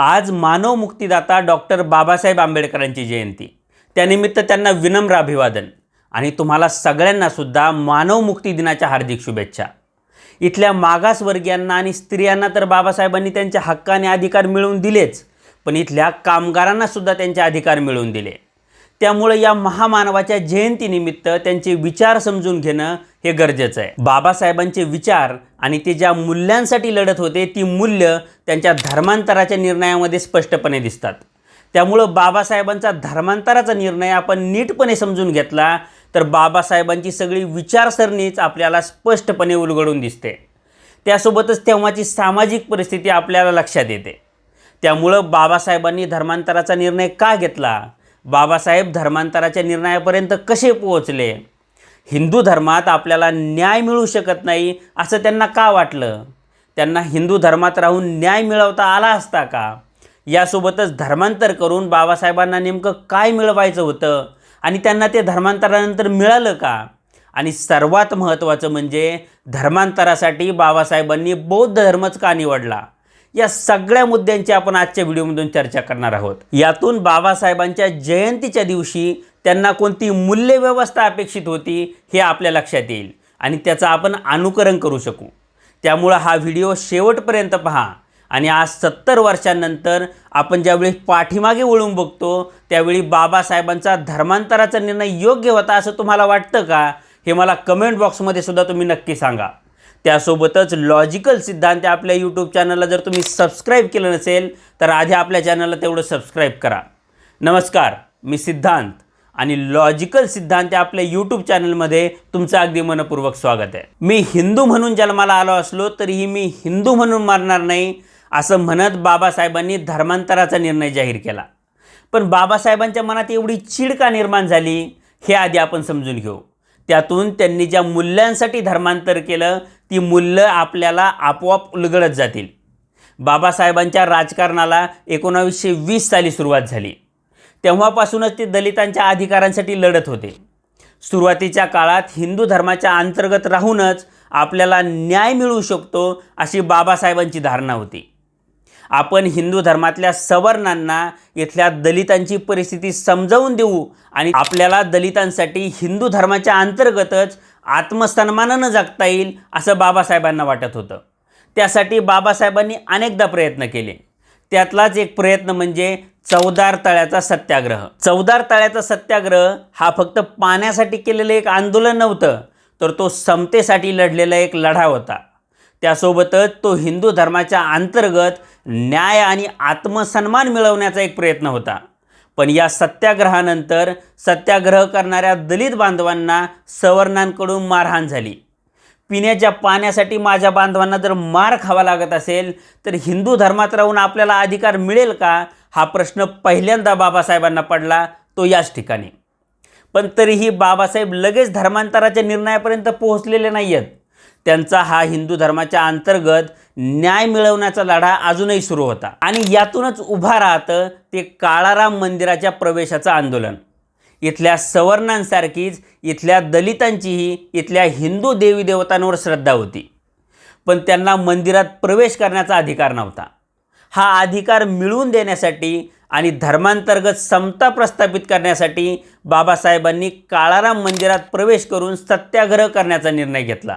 आज मानव मुक्तीदाता डॉक्टर बाबासाहेब आंबेडकरांची जयंती. त्यानिमित्त त्यांना विनम्र अभिवादन आणि तुम्हाला सगळ्यांना सुद्धा मानव मुक्ती दिनाच्या हार्दिक शुभेच्छा. इथल्या मागासवर्गीयांना आणि स्त्रियांना तर बाबासाहेबांनी त्यांच्या हक्काने अधिकार मिळवून दिलेच पण इथल्या कामगारांना सुद्धा त्यांचे अधिकार मिळवून दिले. त्यामुळे या महामानवाच्या जयंतीनिमित्त त्यांचे विचार समजून घेणं हे गरजेचं आहे. बाबासाहेबांचे विचार आणि ते ज्या मूल्यांसाठी लढत होते ती मूल्य त्यांच्या धर्मांतराच्या निर्णयामध्ये स्पष्टपणे दिसतात. त्यामुळं बाबासाहेबांचा धर्मांतराचा निर्णय आपण नीटपणे समजून घेतला तर बाबासाहेबांची सगळी विचारसरणीच आपल्याला स्पष्टपणे उलगडून दिसते. त्यासोबतच तेव्हाची सामाजिक परिस्थिती आपल्याला लक्षात येते. त्यामुळं बाबासाहेबांनी धर्मांतराचा निर्णय का घेतला? बाबासाहेब धर्मांतराच्या निर्णयापर्यंत कसे पोहोचले? हिंदू धर्मात आपल्याला न्याय मिळू शकत नाही असं त्यांना का वाटलं? त्यांना हिंदू धर्मात राहून न्याय मिळवता आला असता का? यासोबतच धर्मांतर करून बाबासाहेबांना नेमकं काय मिळवायचं होतं? आणि त्यांना ते धर्मांतरानंतर मिळालं का? आणि सर्वात महत्त्वाचं म्हणजे धर्मांतरासाठी बाबासाहेबांनी बौद्ध धर्मच का निवडला? या सगळ्या मुद्द्यांची आपण आजच्या व्हिडिओमधून चर्चा करणार आहोत. यातून बाबासाहेबांच्या जयंतीच्या दिवशी त्यांना कोणती मूल्यव्यवस्था अपेक्षित होती हे आपल्या लक्षात येईल आणि त्याचं आपण अनुकरण करू शकू. त्यामुळं हा व्हिडिओ शेवटपर्यंत पहा आणि आज सत्तर वर्षांनंतर आपण ज्यावेळी पाठीमागे वळून बघतो त्यावेळी बाबासाहेबांचा धर्मांतराचा निर्णय योग्य होता असं तुम्हाला वाटतं का? हे मला कमेंट बॉक्समध्ये सुद्धा तुम्ही नक्की सांगा. त्यासोबतच लॉजिकल सिद्धांत आपल्या यूट्यूब चॅनलला जर तुम्ही सबस्क्राईब केलं नसेल तर आधी आपल्या चॅनलला तेवढं सबस्क्राईब करा. नमस्कार मी सिद्धांत आणि लॉजिकल सिद्धांत आपल्या यूट्यूब चॅनलमध्ये तुमचं अगदी मनपूर्वक स्वागत आहे. मी हिंदू म्हणून जन्माला आलो असलो तरीही मी हिंदू म्हणून मारणार नाही असं म्हणत बाबासाहेबांनी धर्मांतराचा निर्णय जाहीर केला. पण बाबासाहेबांच्या मनात एवढी चीड का निर्माण झाली हे आधी आपण समजून घेऊ. त्यातून त्यांनी ज्या मूल्यांसाठी धर्मांतर केलं ती मूल्य आपल्याला आपोआप उलगडत जातील. बाबासाहेबांच्या राजकारणाला एकोणावीसशे वीस साली सुरुवात झाली. तेव्हापासूनच ते दलितांच्या अधिकारांसाठी लढत होते. सुरुवातीच्या काळात हिंदू धर्माच्या अंतर्गत राहूनच आपल्याला न्याय मिळू शकतो अशी बाबासाहेबांची धारणा होती. आपण हिंदू धर्मातल्या सवर्णांना इथल्या दलितांची परिस्थिती समजावून देऊ आणि आपल्याला दलितांसाठी हिंदू धर्माच्या अंतर्गतच आत्मसन्मानानं जगता येईल असं बाबासाहेबांना वाटत होतं. त्यासाठी बाबासाहेबांनी अनेकदा प्रयत्न केले. त्यातलाच एक प्रयत्न म्हणजे चौदार तळ्याचा सत्याग्रह. चौदार तळ्याचा सत्याग्रह हा फक्त पाण्यासाठी केलेलं एक आंदोलन नव्हतं तर तो समतेसाठी लढलेला एक लढा होता. त्यासोबतच तो हिंदू धर्माच्या अंतर्गत न्याय आणि आत्मसन्मान मिळवण्याचा एक प्रयत्न होता. पण या सत्याग्रहानंतर सत्याग्रह करणाऱ्या दलित बांधवांना सवर्णांकडून मारहाण झाली. पिण्याच्या पाण्यासाठी माझ्या बांधवांना जर मार खावा लागत असेल तर हिंदू धर्मात राहून आपल्याला अधिकार मिळेल का? हा प्रश्न पहिल्यांदा बाबासाहेबांना पडला तो याच ठिकाणी. पण तरीही बाबासाहेब लगेच धर्मांतराच्या निर्णयापर्यंत पोहोचलेले नाही आहेत त्यांचा हा हिंदू धर्माच्या अंतर्गत न्याय मिळवण्याचा लढा अजूनही सुरू होता. आणि यातूनच उभा राहतं ते काळाराम मंदिराच्या प्रवेशाचं आंदोलन. इथल्या सवर्णांसारखीच इथल्या दलितांचीही इथल्या हिंदू देवी देवतांवर श्रद्धा होती. पण त्यांना मंदिरात प्रवेश करण्याचा अधिकार नव्हता. हा अधिकार मिळवून देण्यासाठी आणि धर्मांतर्गत समता प्रस्थापित करण्यासाठी बाबासाहेबांनी काळाराम मंदिरात प्रवेश करून सत्याग्रह करण्याचा निर्णय घेतला.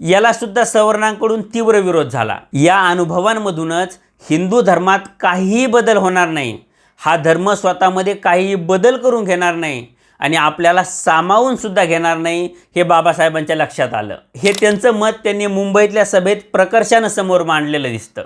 यालासुद्धा सवर्णांकडून तीव्र विरोध झाला. या अनुभवांमधूनच हिंदू धर्मात काहीही बदल होणार नाही. हा धर्म स्वतःमध्ये काहीही बदल करून घेणार नाही आणि आपल्याला सामावून सुद्धा घेणार नाही हे बाबासाहेबांच्या लक्षात आलं. हे त्यांचं मत त्यांनी मुंबईतल्या सभेत प्रकर्षानं समोर मांडलेलं दिसतं.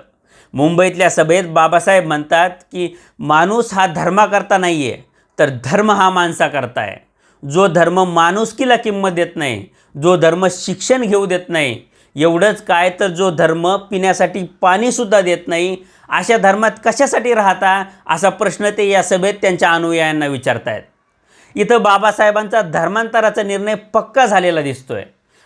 मुंबईतल्या सभेत बाबासाहेब म्हणतात की माणूस हा धर्माकरता नाही आहे तर धर्म हा माणसाकरता आहे. जो धर्म माणुसकीला किंमत देत नाही जो धर्म शिक्षण घेऊ देत नाही एवढंच काय तर जो धर्म पिण्यासाठी पाणीसुद्धा देत नाही अशा धर्मात कशासाठी राहता? असा प्रश्न ते या सभेत त्यांच्या अनुयायांना विचारतायत. इथं बाबासाहेबांचा धर्मांतराचा निर्णय पक्का झालेला दिसतोय.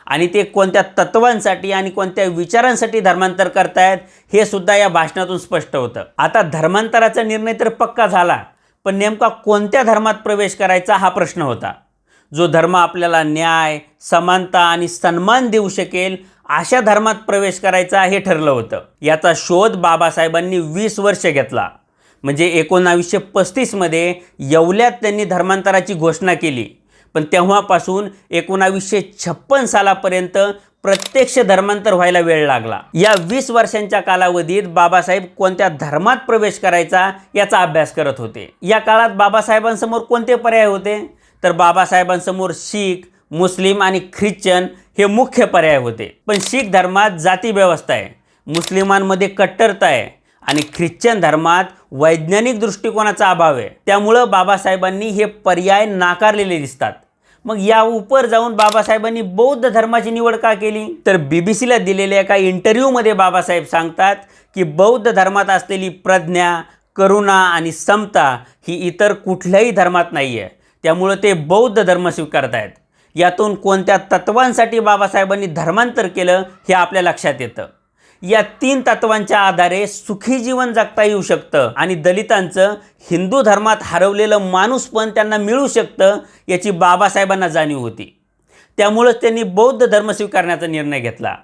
आणि ते कोणत्या तत्वांसाठी आणि कोणत्या विचारांसाठी धर्मांतर करतायत हे सुद्धा या भाषणातून स्पष्ट होतं. आता धर्मांतराचा निर्णय तर पक्का झाला पण नेमका कोणत्या धर्मात प्रवेश करायचा हा प्रश्न होता. जो धर्म आपल्याला न्याय समानता आणि सन्मान देऊ शकेल अशा धर्मात प्रवेश करायचा हे ठरलं होतं. याचा शोध बाबासाहेबांनी वीस वर्ष घेतला. म्हणजे एकोणावीसशे पस्तीसमध्ये येवल्यात त्यांनी धर्मांतराची घोषणा केली. पण तेव्हापासून एकोणावीसशे छप्पन सालापर्यंत प्रत्यक्ष धर्मांतर व्हायला वेळ लागला. या वीस वर्षांच्या कालावधीत बाबासाहेब कोणत्या धर्मात प्रवेश करायचा याचा अभ्यास करत होते. या काळात बाबासाहेबांसमोर कोणते पर्याय होते? तर बाबासाहेबांसमोर शीख मुस्लिम आणि ख्रिश्चन हे मुख्य पर्याय होते. पण शीख धर्मात जाती व्यवस्था आहे मुस्लिमांमध्ये कट्टरता आहे आणि ख्रिश्चन धर्मात वैज्ञानिक दृष्टिकोनाचा अभाव आहे. त्यामुळं बाबासाहेबांनी हे पर्याय नाकारलेले दिसतात. मग या उपर जाऊन बाबासाहेबांनी बौद्ध धर्माची निवड का केली? तर बी बी सीला दिलेल्या एका इंटरव्ह्यूमध्ये बाबासाहेब सांगतात की बौद्ध धर्मात असलेली प्रज्ञा करुणा आणि समता ही इतर कुठल्याही धर्मात नाही आहे त्यामुळं ते बौद्ध धर्म स्वीकारत आहेत यातून कोणत्या तत्वांसाठी बाबासाहेबांनी धर्मांतर केलं हे आपल्या लक्षात येतं. या तीन तत्वांच्या आधारे सुखी जीवन जगता येऊ शकतं आणि दलितांचं हिंदू धर्मात हरवलेलं माणूस पण त्यांना मिळू शकतं याची बाबासाहेबांना जाणीव होती. त्यामुळंच त्यांनी बौद्ध धर्म स्वीकारण्याचा निर्णय घेतला.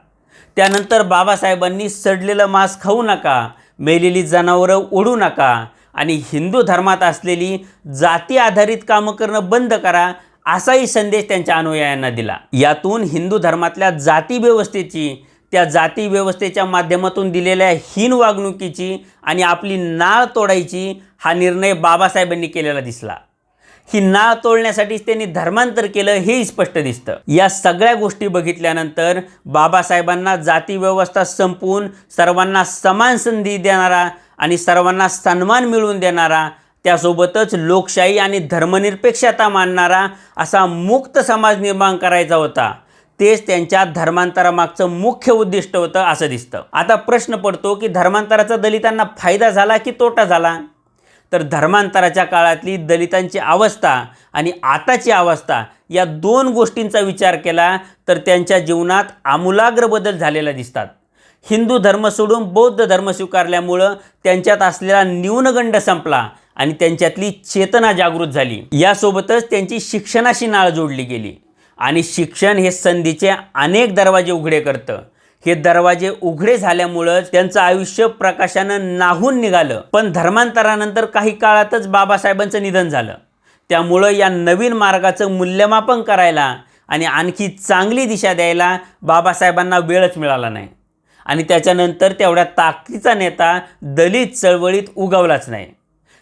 त्यानंतर बाबासाहेबांनी सडलेलं मांस खाऊ नका मेलेली जनावरं ओढू नका आणि हिंदू धर्मात असलेली जाती आधारित कामं करणं बंद करा असाही संदेश त्यांच्या अनुयायांना दिला. यातून हिंदू धर्मातल्या जाती व्यवस्थेची त्या जाती व्यवस्थेच्या माध्यमातून दिलेल्या हीन वागणुकीची आणि आपली नाळ तोडायची हा निर्णय बाबासाहेबांनी केलेला दिसला. ही नाळ तोडण्यासाठीच त्यांनी धर्मांतर केलं हेही स्पष्ट दिसतं. या सगळ्या गोष्टी बघितल्यानंतर बाबासाहेबांना जाती व्यवस्था संपवून सर्वांना समान संधी देणारा आणि सर्वांना सन्मान मिळवून देणारा त्यासोबतच लोकशाही आणि धर्मनिरपेक्षता मानणारा असा मुक्त समाज निर्माण करायचा होता. तेच त्यांच्या धर्मांतरामागचं मुख्य उद्दिष्ट होतं असं दिसतं. आता प्रश्न पडतो की धर्मांतराचा दलितांना फायदा झाला की तोटा झाला? तर धर्मांतराच्या काळातली दलितांची अवस्था आणि आताची अवस्था या दोन गोष्टींचा विचार केला तर त्यांच्या जीवनात आमूलाग्र बदल झालेला दिसतात. हिंदू धर्म सोडून बौद्ध धर्म स्वीकारल्यामुळं त्यांच्यात असलेला न्यूनगंड संपला आणि त्यांच्यातली चेतना जागृत झाली. यासोबतच त्यांची शिक्षणाशी नाळ जोडली गेली. आणि शिक्षण हे संधीचे अनेक दरवाजे उघडे करतं. हे दरवाजे उघडे झाल्यामुळंच त्यांचं आयुष्य प्रकाशानं नाहून निघालं. पण धर्मांतरानंतर काही काळातच बाबासाहेबांचं निधन झालं. त्यामुळं या नवीन मार्गाचं मूल्यमापन करायला आणि आणखी चांगली दिशा द्यायला बाबासाहेबांना वेळच मिळाला नाही. आणि त्याच्यानंतर तेवढ्या ताकदीचा नेता दलित चळवळीत उगवलाच नाही.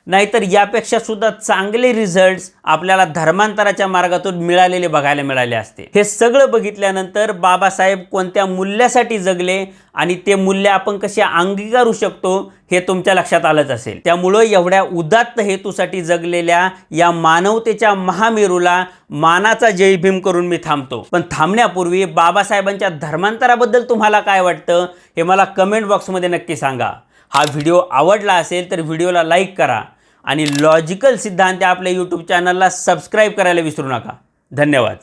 नाहीतर यापेक्षा सुद्धा चांगले रिझल्ट्स आपल्याला धर्मांतराच्या मार्गातून मिळालेले बघायला मिळाले असते. हे सगळं बघितल्यानंतर बाबासाहेब कोणत्या मूल्यासाठी जगले आणि ते मूल्य आपण कसे अंगीकारू शकतो हे तुमच्या लक्षात आलंच असेल. त्यामुळं एवढ्या उदात्त हेतूसाठी जगलेल्या या मानवतेच्या महामेरूला मानाचा जय भीम करून मी थांबतो. पण थांबण्यापूर्वी बाबासाहेबांच्या धर्मांतराबद्दल तुम्हाला काय वाटतं हे मला कमेंट बॉक्समध्ये नक्की सांगा. हा व्हिडिओ आवडला असेल तर व्हिडिओला लाईक करा. आणि लॉजिकल सिद्धांत आपल्या यूट्यूब चॅनलला सबस्क्राईब करायला विसरू नका. धन्यवाद.